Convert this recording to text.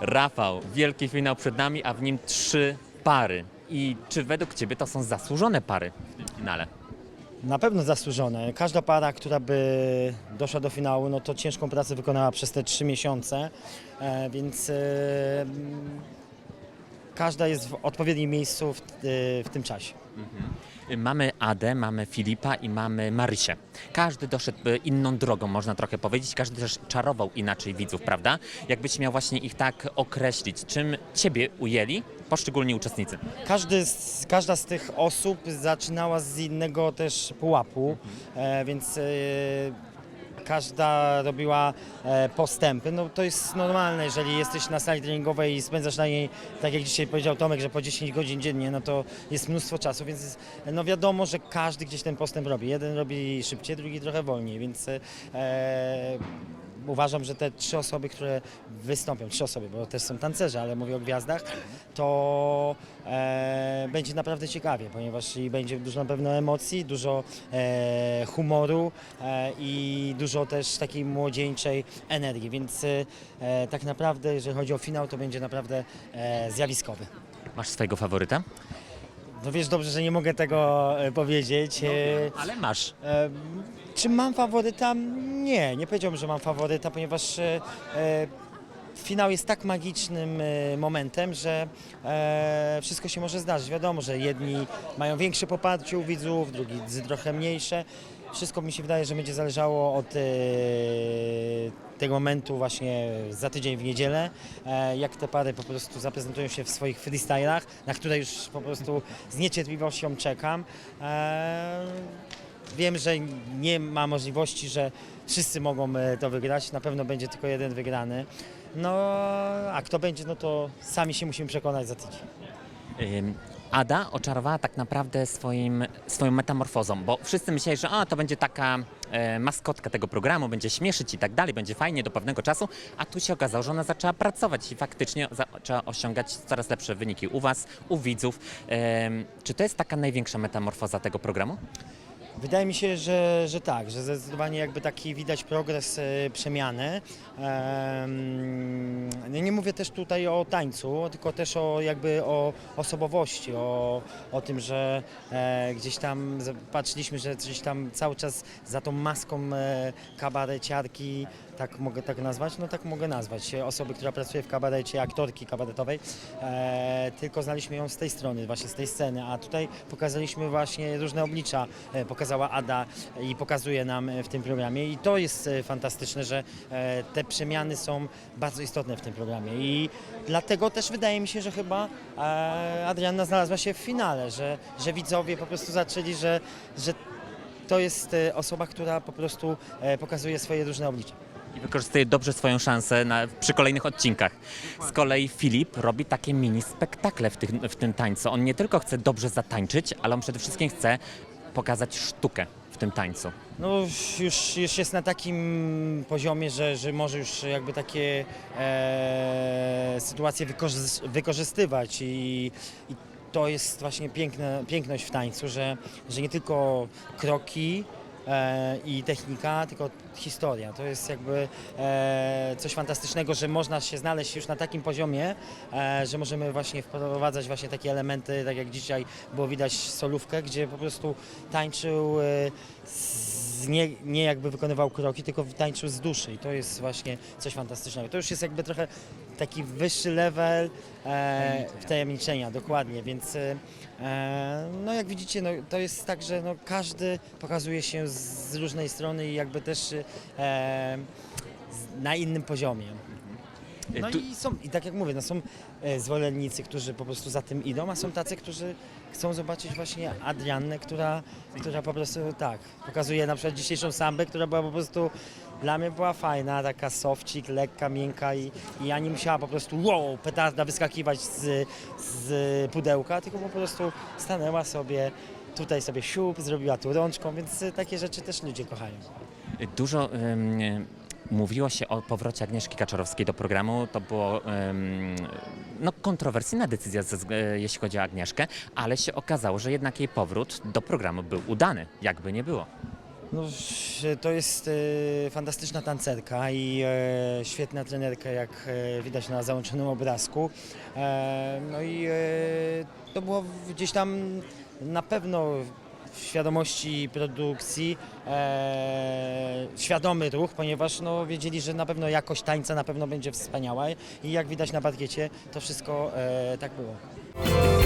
Rafał, wielki finał przed nami, a w nim trzy pary. I czy według Ciebie to są zasłużone pary w tym finale? Na pewno zasłużone. Każda para, która by doszła do finału, no to ciężką pracę wykonała przez te trzy miesiące, e, więc e, każda jest w odpowiednim miejscu w, e, w tym czasie. Mamy Adę, mamy Filipa i mamy Marysię. Każdy doszedł e, inną drogą, można trochę powiedzieć. Każdy też czarował inaczej widzów, prawda? Jakbyś miał właśnie ich tak określić, czym Ciebie ujęli poszczególni uczestnicy? Każdy z, każda z tych osób zaczynała z innego też pułapu, e, więc e, każda robiła e, postępy. No to jest normalne, jeżeli jesteś na sali treningowej i spędzasz na niej, tak jak dzisiaj powiedział Tomek, że po 10 godzin dziennie, no to jest mnóstwo czasu, więc no wiadomo, że każdy gdzieś ten postęp robi. Jeden robi szybciej, drugi trochę wolniej, więc e, uważam, że te trzy osoby, które wystąpią, trzy osoby, bo też są tancerze, ale mówię o gwiazdach, to e, będzie naprawdę ciekawie, ponieważ i będzie dużo na pewno emocji, dużo e, humoru e, i dużo też takiej młodzieńczej energii, więc e, tak naprawdę, jeżeli chodzi o finał, to będzie naprawdę e, zjawiskowy. Masz swojego faworyta? No wiesz dobrze, że nie mogę tego e, powiedzieć. E, Ale masz. E, Czy mam faworyta? Nie, nie powiedziałbym, że mam faworyta, ponieważ e, e, finał jest tak magicznym e, momentem, że e, wszystko się może zdarzyć. Wiadomo, że jedni mają większe poparcie u widzów, drugi z- trochę mniejsze. Wszystko mi się wydaje, że będzie zależało od e, tego momentu właśnie za tydzień w niedzielę, e, jak te pary po prostu zaprezentują się w swoich freestylach, na które już po prostu z niecierpliwością czekam. E, Wiem, że nie ma możliwości, że wszyscy mogą e, to wygrać. Na pewno będzie tylko jeden wygrany. No, a kto będzie, no to sami się musimy przekonać za tydzień. Ada oczarowała tak naprawdę swoim, swoją metamorfozą, bo wszyscy myśleli, że a, to będzie taka e, maskotka tego programu, będzie śmieszyć i tak dalej, będzie fajnie do pewnego czasu, a tu się okazało, że ona zaczęła pracować i faktycznie zaczęła osiągać coraz lepsze wyniki u Was, u widzów. Em, czy to jest taka największa metamorfoza tego programu? Wydaje mi się, że, że tak, że zdecydowanie jakby taki widać progres e, przemiany. Em, nie- mówię też tutaj o tańcu, tylko też o jakby o osobowości, o, o tym, że e, gdzieś tam patrzyliśmy, że gdzieś tam cały czas za tą maską e, kabareciarki, tak mogę tak nazwać, no tak mogę nazwać, osoby, która pracuje w kabarecie, aktorki kabaretowej, tylko znaliśmy ją z tej strony, właśnie z tej sceny, a tutaj pokazaliśmy właśnie różne oblicza, e, pokazała Ada i pokazuje nam e, w tym programie i to jest e, fantastyczne, że e, te przemiany są bardzo istotne w tym programie i dlatego też wydaje mi się, że chyba Adrianna znalazła się w finale, że, że widzowie po prostu zaczęli, że, że to jest osoba, która po prostu pokazuje swoje różne oblicza. I wykorzystuje dobrze swoją szansę na, przy kolejnych odcinkach. Z kolei Filip robi takie mini spektakle w, tych, w tym tańcu. On nie tylko chce dobrze zatańczyć, ale on przede wszystkim chce pokazać sztukę w tym tańcu. No już, już jest na takim poziomie, że, że może już jakby takie e, sytuacje wykorzys- wykorzystywać i, i to jest właśnie piękne, piękność w tańcu, że, że nie tylko kroki i technika, tylko historia. To jest jakby e, coś fantastycznego, że można się znaleźć już na takim poziomie, e, że możemy właśnie wprowadzać właśnie takie elementy, tak jak dzisiaj było widać solówkę, gdzie po prostu tańczył e, nie, nie jakby wykonywał kroki, tylko tańczył z duszy i to jest właśnie coś fantastycznego. To już jest jakby trochę taki wyższy level e, wtajemniczenia, dokładnie, więc e, no jak widzicie, no, to jest tak, że no, każdy pokazuje się z różnej strony i jakby też e, z- na innym poziomie. No Tu- i są, i tak jak mówię, no są e, zwolennicy, którzy po prostu za tym idą, a są tacy, którzy chcą zobaczyć właśnie Adriannę, która, która po prostu tak, pokazuje na przykład dzisiejszą sambę, która była po prostu dla mnie była fajna, taka sofcik, lekka, miękka i, i ja nie musiała po prostu wow, petarda wyskakiwać z, z pudełka, tylko po prostu stanęła sobie, tutaj sobie siup, zrobiła tu rączką, więc takie rzeczy też ludzie kochają. Dużo mówiło się o powrocie Agnieszki Kaczorowskiej do programu. To było em, no, kontrowersyjna decyzja, e, jeśli chodzi o Agnieszkę, ale się okazało, że jednak jej powrót do programu był udany, jakby nie było. No, to jest e, fantastyczna tancerka i e, świetna trenerka, jak e, widać na załączonym obrazku. E, no i e, to było gdzieś tam na pewno w świadomości produkcji e, świadomy ruch, ponieważ no, wiedzieli, że na pewno jakość tańca na pewno będzie wspaniała i jak widać na parkiecie to wszystko e, tak było.